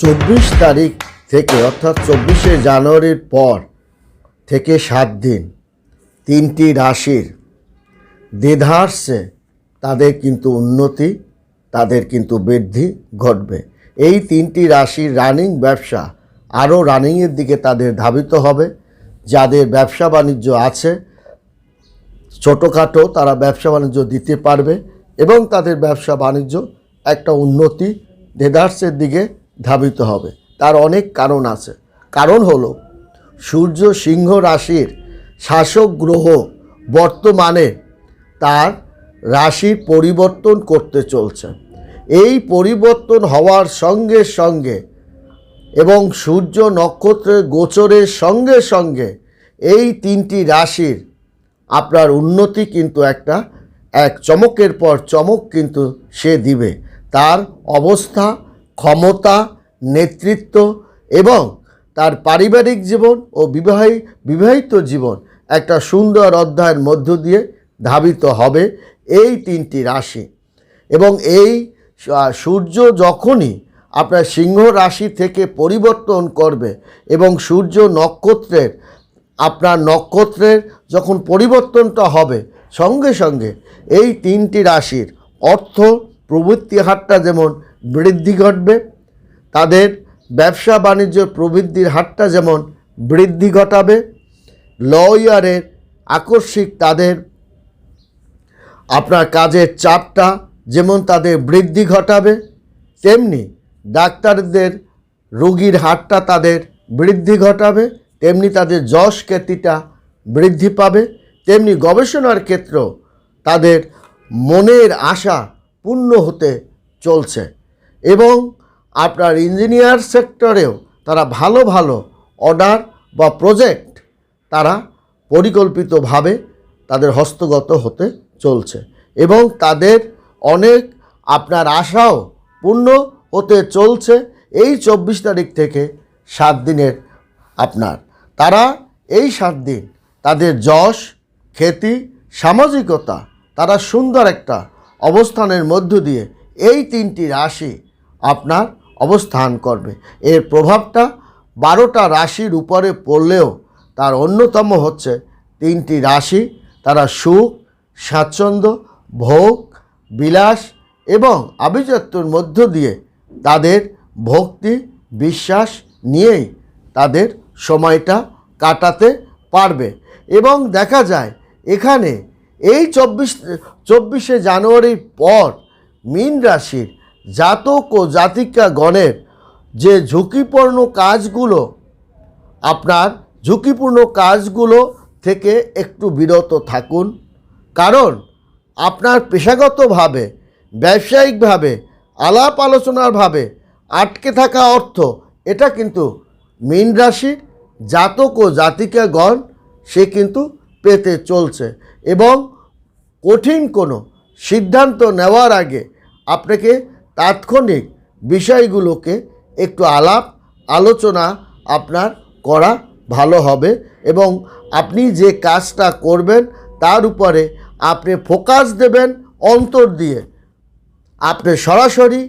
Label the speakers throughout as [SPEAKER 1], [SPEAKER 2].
[SPEAKER 1] চব্বিশ তারিখ থেকে, অর্থাৎ চব্বিশে জানুয়ারির পর থেকে সাত দিন, তিনটি রাশির দ্বিধার্সে তাদের কিন্তু উন্নতি, তাদের কিন্তু বৃদ্ধি ঘটবে। এই তিনটি রাশির রানিং ব্যবসা আরও রানিংয়ের দিকে তাদের ধাবিত হবে। যাদের ব্যবসা বাণিজ্য আছে, ছোটোখাটো তারা ব্যবসা বাণিজ্য দিতে পারবে এবং তাদের ব্যবসা বাণিজ্য একটা উন্নতি দেদার্সের দিকে ধাবিত হবে। তার অনেক কারণ আছে। কারণ হলো, সূর্য সিংহ রাশির শাসক গ্রহ বর্তমানে তার রাশি পরিবর্তন করতে চলছে। এই পরিবর্তন হওয়ার সঙ্গে সঙ্গে এবং সূর্য নক্ষত্রের গোচরের সঙ্গে সঙ্গে এই তিনটি রাশির আপনার উন্নতি কিন্তু একটা, এক চমকের পর চমক কিন্তু সে দিবে। তার অবস্থা ক্ষমতা, নেতৃত্ব এবং তার পারিবারিক জীবন ও বিবাহী, বিবাহিত জীবন একটা সুন্দর অধ্যায়ের মধ্য দিয়ে ধাবিত হবে এই তিনটি রাশি। এবং এই সূর্য যখনই আপনার সিংহ রাশি থেকে পরিবর্তন করবে এবং সূর্য নক্ষত্রের, আপনার নক্ষত্রের যখন পরিবর্তনটা হবে, সঙ্গে সঙ্গে এই তিনটি রাশির অর্থ, প্রবৃত্তি হারটা যেমন বৃদ্ধি ঘটবে। তাদের ব্যবসা বাণিজ্য প্রবৃদ্ধির হারটা যেমন বৃদ্ধি ঘটাবে ল ইয়ারের আকস্মিক তাদের আপনার কাজের চাপটা যেমন তাদের বৃদ্ধি ঘটাবে, তেমনি ডাক্তারদের রোগীর হারটা তাদের বৃদ্ধি ঘটাবে, তেমনি তাদের যশ খ্যাতিটা বৃদ্ধি পাবে, তেমনি গবেষণার ক্ষেত্রেও তাদের মনের আশা পূর্ণ হতে চলছে। এবং আপনার ইঞ্জিনিয়ার সেক্টরেও তারা ভালো ভালো অর্ডার বা প্রজেক্ট তারা পরিকল্পিতভাবে তাদের হস্তগত হতে চলছে এবং তাদের অনেক আপনার আশাও পূর্ণ হতে চলছে এই চব্বিশ তারিখ থেকে সাত দিনের আপনার। তারা এই সাত দিন তাদের যশ, খ্যাতি, সামাজিকতা, তারা সুন্দর একটা অবস্থানের মধ্য দিয়ে এই তিনটি রাশি আপনার অবস্থান করবে। এর প্রভাবটা বারোটা রাশির উপরে পড়লেও তার অন্যতম হচ্ছে তিনটি রাশি, তারা সুখ, স্বাচ্ছন্দ্য, ভোগ, বিলাস এবং আভিজাত্যর মধ্য দিয়ে তাদের ভক্তি, বিশ্বাস নিয়েই তাদের সময়টা কাটাতে পারবে। এবং দেখা যায় এখানে এই চব্বিশ, চব্বিশে জানুয়ারির পর মীন রাশির জাতক ও জাতিকা গণের যে ঝুঁকিপূর্ণ কাজগুলো, আপনার ঝুঁকিপূর্ণ কাজগুলো থেকে একটু বিরত থাকুন। কারণ আপনার পেশাগতভাবে, ব্যবসায়িকভাবে, আলাপ আলোচনারভাবে আটকে থাকা অর্থ, এটা কিন্তু মীন রাশির জাতক ও জাতিকাগণ, সে কিন্তু পেতে চলছে। এবং কঠিন কোনো সিদ্ধান্ত নেওয়ার আগে আপনাকে তাৎক্ষণিক বিষয়গুলোকে একটু আলাপ, আলোচনা আপনার করা ভালো হবে এবং আপনি যে কাজটা করবেন তার উপরে আপনি ফোকাস দেবেন অন্তর দিয়ে। আপনি সরাসরি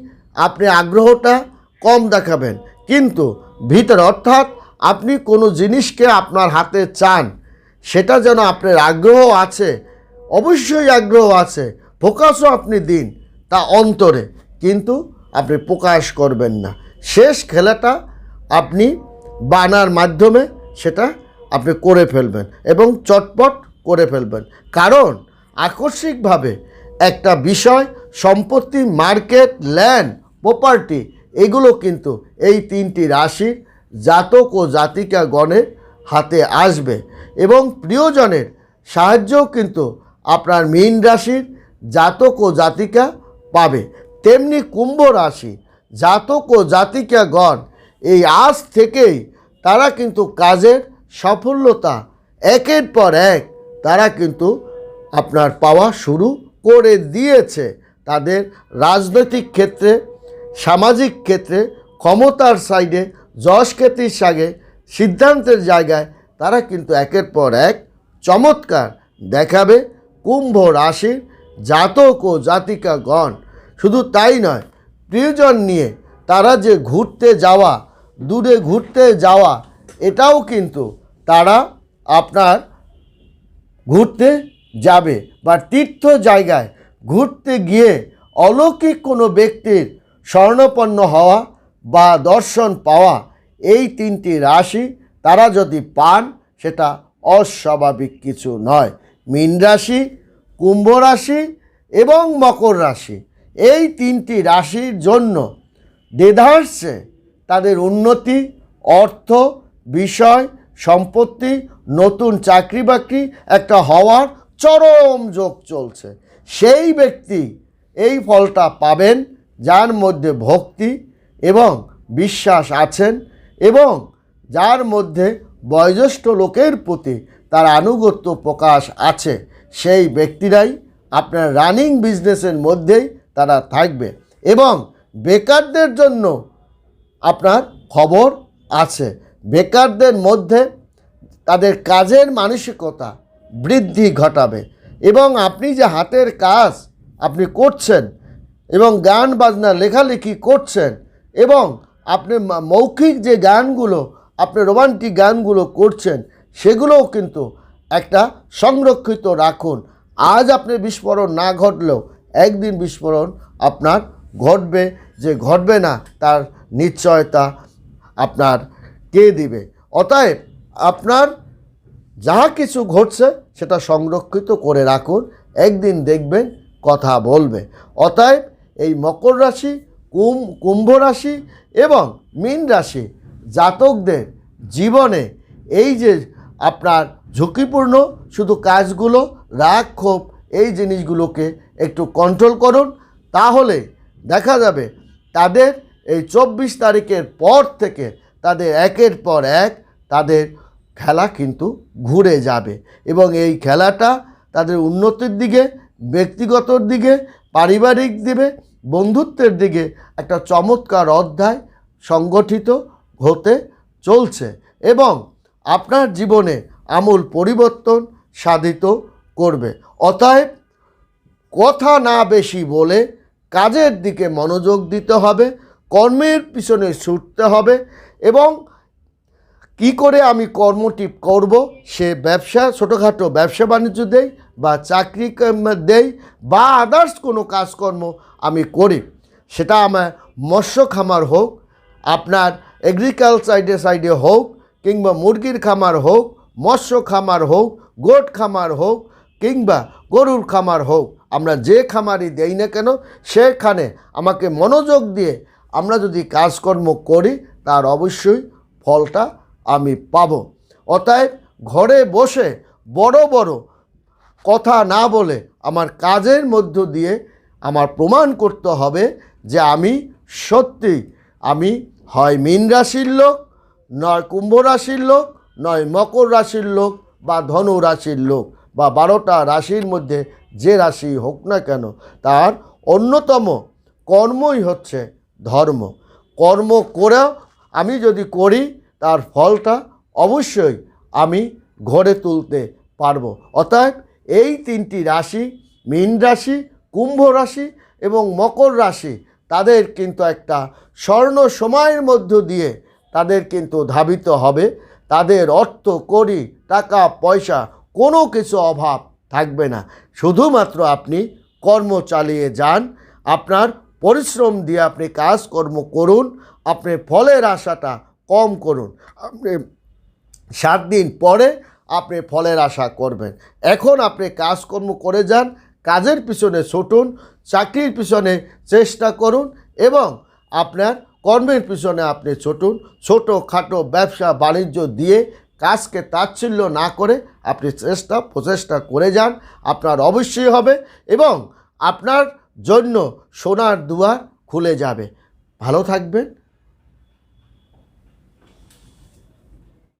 [SPEAKER 1] আপনি আগ্রহটা কম দেখাবেন। কিন্তু ভিতর অর্থাৎ আপনি কোনো জিনিসকে আপনার হাতে চান, সেটা যেন আপনার আগ্রহ আছে, অবশ্যই আগ্রহ আছে, ফোকাসও আপনি দিন তা অন্তরে। কিন্তু আপনি প্রকাশ করবেন না। শেষ খেলাটা আপনি বানার মাধ্যমে সেটা আপনি করে ফেলবেন এবং চটপট করে ফেলবেন। কারণ আকস্মিকভাবে একটা বিষয়, সম্পত্তি, মার্কেট, ল্যান্ড, প্রপার্টি, এগুলো কিন্তু এই তিনটি রাশির জাতক ও জাতিকা গণের হাতে আসবে এবং প্রিয়জনের সাহায্যও কিন্তু আপনার মীন রাশির জাতক ও জাতিকা পাবে। তেমনি কুম্ভ রাশি, জাতক ও জাতিকা গণ এই আজ থেকেই তারা কিন্তু কাজের সাফল্যতা একের পর এক তারা কিন্তু আপনার পাওয়া শুরু করে দিয়েছে। তাদের রাজনৈতিক ক্ষেত্রে, সামাজিক ক্ষেত্রে, ক্ষমতার সাইডে, যশ খ্যাতির সাগে, সিদ্ধান্তের জায়গায় তারা কিন্তু একের পর এক চমৎকার দেখাবে। কুম্ভ রাশির জাতক ও জাতিকাগণ শুধু তাই নয়, প্রিয়জন নিয়ে তারা যে ঘুরতে যাওয়া, দূরে ঘুরতে যাওয়া, এটাও কিন্তু তারা আপনার ঘুরতে যাবে বা তীর্থ জায়গায় ঘুরতে গিয়ে অলৌকিক কোনো ব্যক্তির স্বর্ণপন্ন হওয়া বা দর্শন পাওয়া এই তিনটি রাশি তারা যদি পান, সেটা অস্বাভাবিক কিছু নয়। মীন রাশি, কুম্ভ রাশি এবং মকর রাশি। এই তিনটি রাশির জন্য দেধার্সে তাদের উন্নতি, অর্থ, বিষয়, সম্পত্তি, নতুন চাকরি বাকরি একটা হওয়ার চরম যোগ চলছে। সেই ব্যক্তি এই ফলটা পাবেন যার মধ্যে ভক্তি এবং বিশ্বাস আছেন এবং যার মধ্যে বয়োজ্যেষ্ঠ লোকের প্রতি তার আনুগত্য প্রকাশ আছে। সেই ব্যক্তিরাই আপনার রানিং বিজনেসের মধ্যেই তারা থাকবে। এবং বেকারদের জন্য আপনার খবর আছে। বেকারদের মধ্যে তাদের কাজের মানসিকতা বৃদ্ধি ঘটাবে। এবং আপনি যে হাতের কাজ আপনি করছেন এবং গান, বাজনা, লেখালেখি করছেন এবং আপনি মৌখিক যে গানগুলো, আপনি রোমান্টিক গানগুলো করছেন, সেগুলোও কিন্তু একটা সংরক্ষিত রাখুন। আজ আপনি বিস্ফোরণ না ঘটলেও একদিন বিস্ফোরণ আপনার ঘটবে, যে ঘটবে না তার নিশ্চয়তা আপনার কে দিবে? অতএব আপনার যা কিছু ঘটছে সেটা সংরক্ষিত করে রাখুন, একদিন দেখবেন, কথা বলবে। অতএব এই মকর রাশি, কুম, কুম্ভ রাশি এবং মীন রাশি জাতকদের জীবনে এই যে আপনার ঝুঁকিপূর্ণ, শুধু কাজগুলো, রাগ, ক্ষোভ এই জিনিসগুলোকে একটু কন্ট্রোল করুন, তাহলে দেখা যাবে তাদের এই চব্বিশ তারিখের পর থেকে তাদের একের পর এক তাদের খেলা কিন্তু ঘুরে যাবে এবং এই খেলাটা তাদের উন্নতির দিকে ব্যক্তিগতর দিকে, পারিবারিক দিকে, বন্ধুত্বের দিকে একটা চমৎকার অধ্যায় সংগঠিত হতে চলছে এবং আপনার জীবনে আমূল পরিবর্তন সাধিত করবে। অতএব কথা না বেশি বলে কাজের দিকে মনোযোগ দিতে হবে, কর্মের পিছনে ছুটতে হবে এবং কি করে আমি কর্মটি করব সে ব্যবসা, ছোটোখাটো ব্যবসা বাণিজ্য দেই বা চাকরি দেই বা আদার্স কোনো কাজকর্ম আমি করি। সেটা আমার মৎস্য খামার হোক, আপনার এগ্রিকালচার সাইডে হোক কিংবা মুরগির খামার হোক, মৎস্য খামার হোক গোট খামার হোক কিংবা গরুর খামার হোক, আমরা যে খামারই দেই না কেন, সেখানে আমাকে মনোযোগ দিয়ে আমরা যদি কাজকর্ম করি, তার অবশ্যই ফলটা আমি পাব। অতএব ঘরে বসে বড় বড় কথা না বলে আমার কাজের মধ্য দিয়ে আমার প্রমাণ করতে হবে যে আমি সত্যি। আমি হয় মীন রাশির লোক, নয় কুম্ভ রাশির লোক, নয় মকর রাশির লোক বা ধনু রাশির লোক। বা বারোটা রাশির মধ্যে যে রাশি হোক না কেন, তার অন্যতম কর্মই হচ্ছে ধর্ম। কর্ম করেও আমি যদি করি, তার ফলটা অবশ্যই আমি ঘরে তুলতে পারব। অর্থাৎ এই তিনটি রাশি, মীন রাশি, কুম্ভ রাশি এবং মকর রাশি, তাদের কিন্তু একটা স্বর্ণ সময়ের মধ্য দিয়ে তাদের কিন্তু ধাবিত হবে। তাদের অর্থ করি টাকা, পয়সা কোনো কিছু অভাব থাকবে না। শুধুমাত্র আপনি কর্ম চালিয়ে যান, আপনার পরিশ্রম দিয়ে আপনি কাজকর্ম করুন, আপনি ফলের আশাটা কম করুন। আপনি সাত দিন পরে আপনি ফলের আশা করবেন। এখন আপনি কাজকর্ম করে যান, কাজের পিছনে ছুটুন, চাকরির পিছনে চেষ্টা করুন এবং আপনার কর্মের পিছনে আপনি ছুটুন। ছোটো খাটো ব্যবসা বাণিজ্য দিয়ে কাজকে তাচ্ছিল্য না করে আপনি চেষ্টা, প্রচেষ্টা করে যান, আপনার অবশ্যই হবে এবং আপনার জন্য সোনার দুয়ার খুলে যাবে। ভালো থাকবেন।